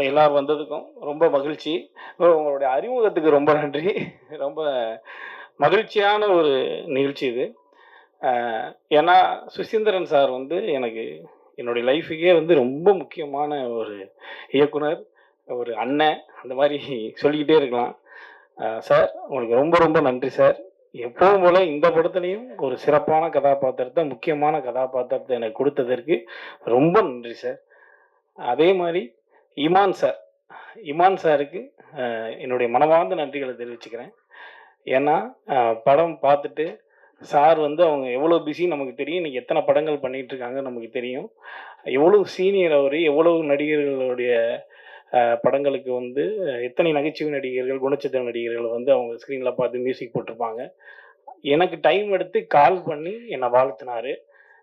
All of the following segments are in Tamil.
இப்போ எல்லாரும் வந்ததுக்கும் ரொம்ப மகிழ்ச்சி. உங்களுடைய அறிமுகத்துக்கு ரொம்ப நன்றி. ரொம்ப மகிழ்ச்சியான ஒரு நிகழ்ச்சி இது. ஏன்னா சுசீந்திரன் சார் வந்து எனக்கு என்னுடைய லைஃபுக்கே வந்து ரொம்ப முக்கியமான ஒரு இயக்குனர் ஒரு அண்ணன் அந்த மாதிரி சொல்லிக்கிட்டே இருக்கலாம். சார் உங்களுக்கு ரொம்ப ரொம்ப நன்றி சார். எப்பவும் போல இந்த படத்துலையும் ஒரு சிறப்பான கதாபாத்திரத்தை முக்கியமான கதாபாத்திரத்தை எனக்கு கொடுத்ததற்கு ரொம்ப நன்றி சார். அதே மாதிரி இமான் சார் இமான் சாருக்கு என்னுடைய மனமார்ந்த நன்றிகளை தெரிவிச்சுக்கிறேன். ஏன்னா படம் பார்த்துட்டு சார் வந்து அவங்க எவ்வளோ பிஸி நமக்கு தெரியும் இன்றைக்கி எத்தனை படங்கள் பண்ணிகிட்டு இருக்காங்க நமக்கு தெரியும். எவ்வளோ சீனியர் அவர் எவ்வளவு நடிகர்களுடைய படங்களுக்கு வந்து எத்தனை நகைச்சுவை நடிகர்கள் குணச்சித்திர நடிகர்கள் வந்து அவங்க ஸ்க்ரீனில் பார்த்து மியூசிக் போட்டிருப்பாங்க. எனக்கு டைம் எடுத்து கால் பண்ணி என்னை வாழ்த்தினாரு.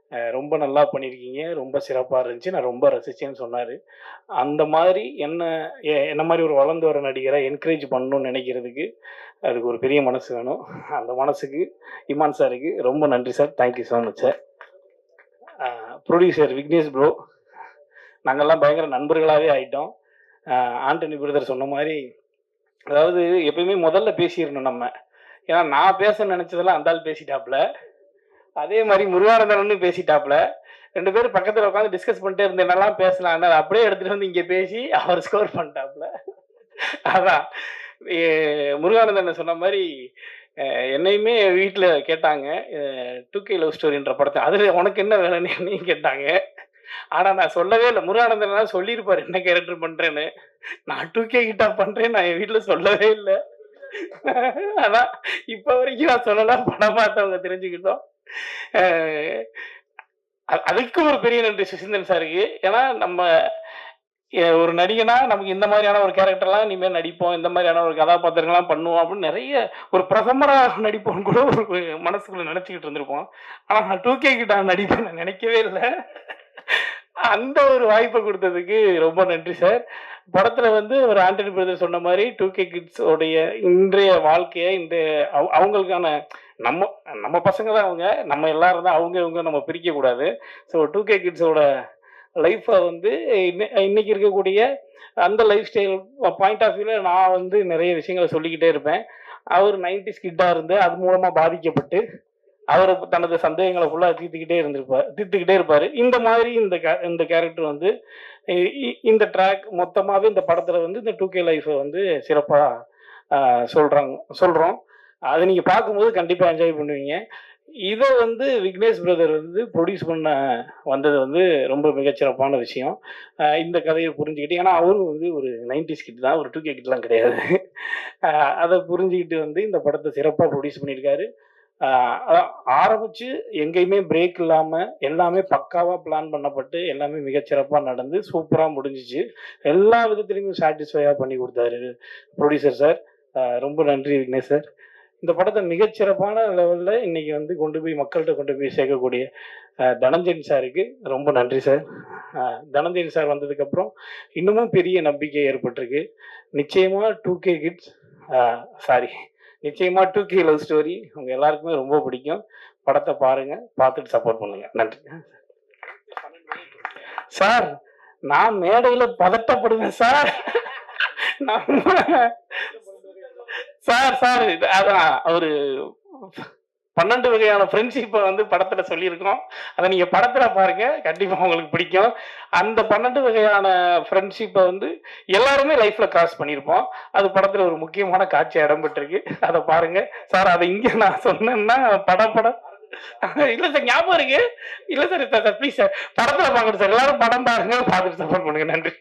ரொம்ப நல்லா பண்ணியிருக்கீங்க. ரொம்ப சிறப்பாக இருந்துச்சு. நான் ரொம்ப ரசிச்சேன்னு சொன்னார். அந்த மாதிரி என்ன எ- என்ன மாதிரி ஒரு வளர்ந்து வர நடிகரை என்கரேஜ் பண்ணணும்னு நினைக்கிறதுக்கு அதுக்கு ஒரு பெரிய மனசு வேணும். அந்த மனசுக்கு இமான் சாருக்கு ரொம்ப நன்றி sir. Thank you so much sir. Producer Vignesh bro நாங்கள்லாம் பயங்கர நண்பர்களாகவே ஆயிட்டோம். ஆண்டனி பிரதர் சொன்ன மாதிரி அதாவது எப்பயுமே முதல்ல பேசிடணும் நம்ம. ஏன்னா நான் பேச நினச்சதெல்லாம் அந்த ஆள் பேசிட்டாப்ல. அதே மாதிரி முருகானந்தன் பேசிட்டாப்ல ரெண்டு பேரும் பக்கத்துல உட்காந்து டிஸ்கஸ் பண்ணிட்டே இருந்தேன் என்னெல்லாம் பேசலாம் அதை அப்படியே எடுத்துட்டு வந்து இங்க பேசி அவர் ஸ்கோர் பண்ணிட்டாப்ல அதான். முருகானந்தன் சொன்ன மாதிரி என்னையுமே வீட்டில் கேட்டாங்க. டூ கே லவ் ஸ்டோரின்ற படத்தை. அதில் உனக்கு என்ன வேலைன்னு என்னையும் கேட்டாங்க. ஆனால் நான் சொல்லவே இல்லை. முருகானந்தன் சொல்லியிருப்பார் என்ன கேரக்டர் பண்ணுறேன்னு நான் டூ கே கிட்டா பண்ணுறேன் நான் என் வீட்டில் சொல்லவே இல்லை. அதான். இப்போ வரைக்கும் நான் சொல்லலாம் படம் பார்த்தவங்க தெரிஞ்சுக்கிட்டோம். அஹ், அதுக்கு ஒரு பெரிய நன்றி சுசீந்திரன் சாருக்கு. ஏன்னா நம்ம ஒரு நடிகனா நமக்கு இந்த மாதிரியான ஒரு கேரக்டர்லாம் இனிமேல் நடிப்போம் இந்த மாதிரியான ஒரு கதாபாத்திரங்கள்லாம் பண்ணுவோம் அப்படின்னு நிறைய ஒரு பிரதமராக நடிப்போம்னு கூட ஒரு மனசுக்குள்ள நினச்சிக்கிட்டு இருந்திருப்போம். ஆனால் நான் டூ கே கிட்ட நடிப்பேன் நான் நினைக்கவே இல்லை. அந்த ஒரு வாய்ப்பை கொடுத்ததுக்கு ரொம்ப நன்றி சார். படத்துல வந்து ஒரு ஆண்டனி பிரதர் சொன்ன மாதிரி டூ கே கிட்ஸ் உடைய இன்றைய வாழ்க்கையை இந்த அவ- அவங்களுக்கான நம்ம நம்ம பசங்க தான் அவங்க. நம்ம எல்லாரும் தான் அவங்க இவங்க நம்ம பிரிக்க கூடாது. ஸோ டூ கே கிட்ஸோட லைஃப்பை வந்து இன்னை- இன்னைக்கு இருக்கக்கூடிய அந்த லைஃப் ஸ்டைல் பாயிண்ட் ஆஃப் வியூவில் நான் வந்து நிறைய விஷயங்களை சொல்லிக்கிட்டே இருப்பேன். அவர் நைன்டி ஸ்கிட்டாக இருந்து அது மூலமாக பாதிக்கப்பட்டு அவர் தனது சந்தேகங்களை ஃபுல்லாக தீர்த்துக்கிட்டே இருந்திருப்பார் தீர்த்துக்கிட்டே இருப்பார். இந்த மாதிரி இந்த இந்த கேரக்டர் வந்து இந்த ட்ராக் மொத்தமாகவே இந்த படத்தில் வந்து இந்த டூ கே லைஃப்பை வந்து சிறப்பாக சொல்கிறாங்க சொல்கிறோம் அதை நீங்கள் பார்க்கும்போது கண்டிப்பாக என்ஜாய் பண்ணுவீங்க. இதை வந்து விக்னேஷ் பிரதர் வந்து ப்ரொடியூஸ் பண்ண வந்தது வந்து ரொம்ப மிகச்சிறப்பான விஷயம். இந்த கதையை புரிஞ்சுக்கிட்டு ஏன்னா அவரும் வந்து ஒரு நைன்டிஸ் கிட் தான் ஒரு டூ கே கிட்லாம் கிடையாது. அதை புரிஞ்சுக்கிட்டு வந்து இந்த படத்தை சிறப்பாக ப்ரொடியூஸ் பண்ணியிருக்காரு. ஆரம்பிச்சு எங்கேயுமே பிரேக் இல்லாமல் எல்லாமே பக்காவாக பிளான் பண்ணப்பட்டு எல்லாமே மிகச்சிறப்பாக நடந்து சூப்பராக முடிஞ்சிச்சு. எல்லா விதத்திலையும் சாட்டிஸ்ஃபையாக பண்ணி கொடுத்தாரு ப்ரொடியூசர் சார் ரொம்ப நன்றி விக்னேஷ் சார் இந்த படத்தை மிகச்சிறப்பான லெவலில் இன்னைக்கு வந்து கொண்டு போய் மக்கள்கிட்ட கொண்டு போய் சேர்க்கக்கூடிய அஹ், தனஞ்சயன் சாருக்கு ரொம்ப நன்றி சார் அஹ், தனஞ்சயன் சார் வந்ததுக்கப்புறம் இன்னமும் பெரிய நம்பிக்கை ஏற்பட்டிருக்கு. நிச்சயமாக டூ கே கிட்ஸ் சாரி நிச்சயமாக டூ கே லவ் ஸ்டோரி உங்கள் எல்லாருக்குமே ரொம்ப பிடிக்கும். படத்தை பாருங்க பார்த்துட்டு சப்போர்ட் பண்ணுங்க. நன்றி. சார் நான் மேடையில் பதட்டப்படுவேன் சார். சார் சார் இது- அதான் அவரு பன்னெண்டு வகையான ஃப்ரெண்ட்ஷிப்பை வந்து படத்துல சொல்லியிருக்கோம். அதை நீங்க படத்துல பாருங்க. கண்டிப்பா உங்களுக்கு பிடிக்கும். அந்த பன்னெண்டு வகையான ஃப்ரெண்ட்ஷிப்பை வந்து எல்லாருமே லைஃப்ல கிராஸ் பண்ணியிருப்போம். அது படத்துல ஒரு முக்கியமான காட்சி இடம்பெற்றிருக்கு. அதை பாருங்க. சார் அதை இங்க நான் சொன்னேன்னா படம் படம். இல்ல சார் ஞாபகம் இருக்கு. இல்ல சார் ப்ளீஸ் சார் படத்துல பாக்கணும் சார் எல்லாரும் படம் பாருங்க. பார்த்துட்டு சப்போர்ட் பண்ணுங்க. நன்றி.